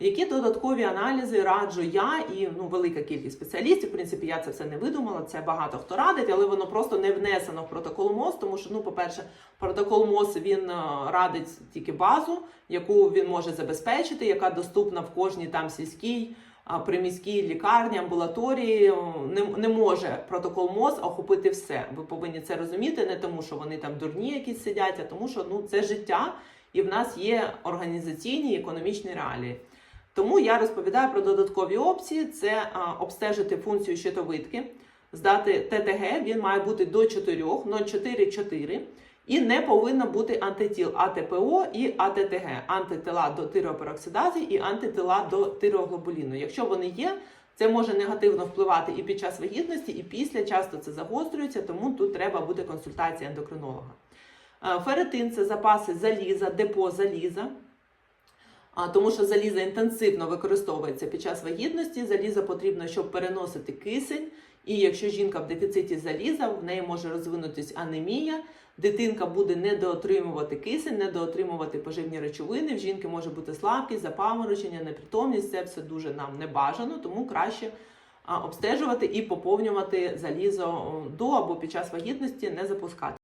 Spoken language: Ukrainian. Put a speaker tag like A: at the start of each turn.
A: Які додаткові аналізи раджу я і ну велика кількість спеціалістів. В принципі, я це все не видумала. Це багато хто радить, але воно просто не внесено в протокол МОЗ, тому що ну, по-перше, протокол МОЗ він е, радить тільки базу, яку він може забезпечити, яка доступна в кожній там сільській. Приміській лікарні, амбулаторії не, не може протокол МОЗ охопити все. Ви повинні це розуміти, не тому, що вони там дурні якісь сидять, а тому, що ну це життя, і в нас є організаційні і економічні реалії. Тому я розповідаю про додаткові опції: це а, обстежити функцію щитовидки, здати ТТГ, він має бути до 4, 0,4-4, і не повинно бути антитіл АТПО і АТТГ, антитила до тиреопероксидазі і антитила до тиреоглобуліну. Якщо вони є, це може негативно впливати і під час вагітності, і після часто це загострюється, тому тут треба буде консультація ендокринолога. Е, Ферритин це запаси заліза, депо заліза. Тому що залізо інтенсивно використовується під час вагітності. Залізо потрібно, щоб переносити кисень. І якщо жінка в дефіциті заліза, в неї може розвинутись анемія, дитинка буде недоотримувати кисень, недоотримувати поживні речовини. В жінки може бути слабкість, запаморочення, непритомність. Це все дуже нам не бажано, тому краще обстежувати і поповнювати залізо до або під час вагітності, не запускати.